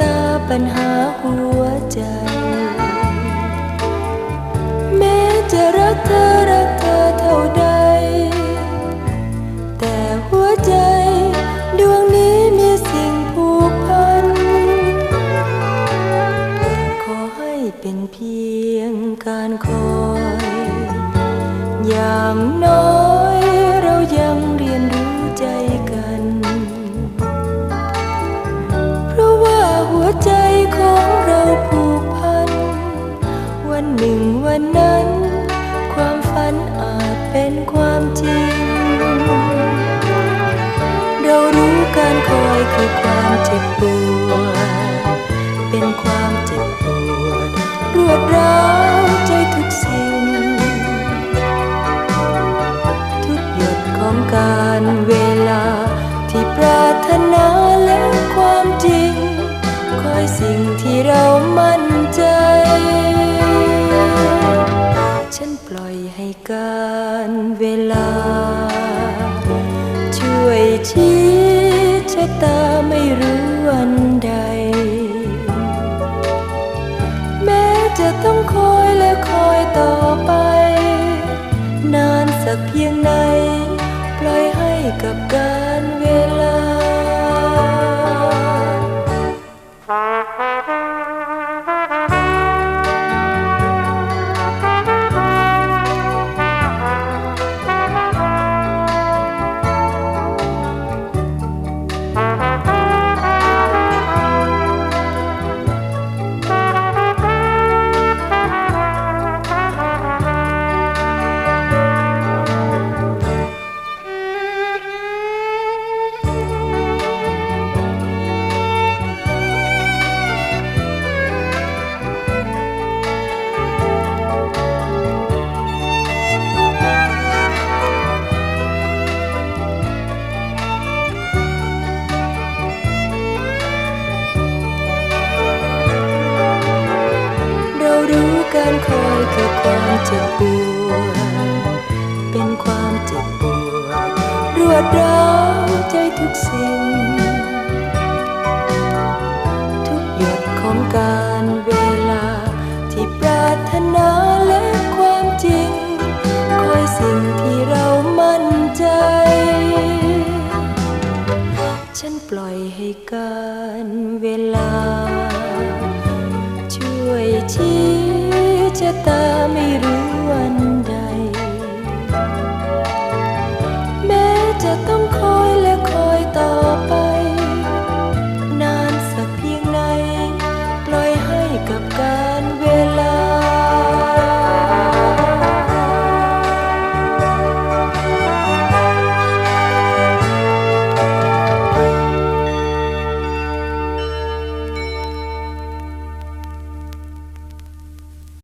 ตาปัญหาหัวใจ แม้จะรักเธอรักเธอเท่าใด แต่หัวใจดวงนี้มีสิ่งผูกพัน ขอให้เป็นเพียงการคอย อย่างน้อย วันหนึ่งวันนั้น ความฝันอาจเป็นความจริง เรารู้การคอยคือความเจ็บปวดเป็นความเจ็บปวดรวดร้าวใจทุกสิ่ง ทุกหยดของการเวลาที่ปรารถนาและความจริง คอยสิ่งที่เรามั่น ชี้ชะตาไม่รู้วันใด แม้จะต้องคอยและคอยต่อไป นานสักเพียงไหนปล่อยให้กับการเวลา เจ็บปวดเป็นความเจ็บปวดรวดร้าวใจทุกสิ่ง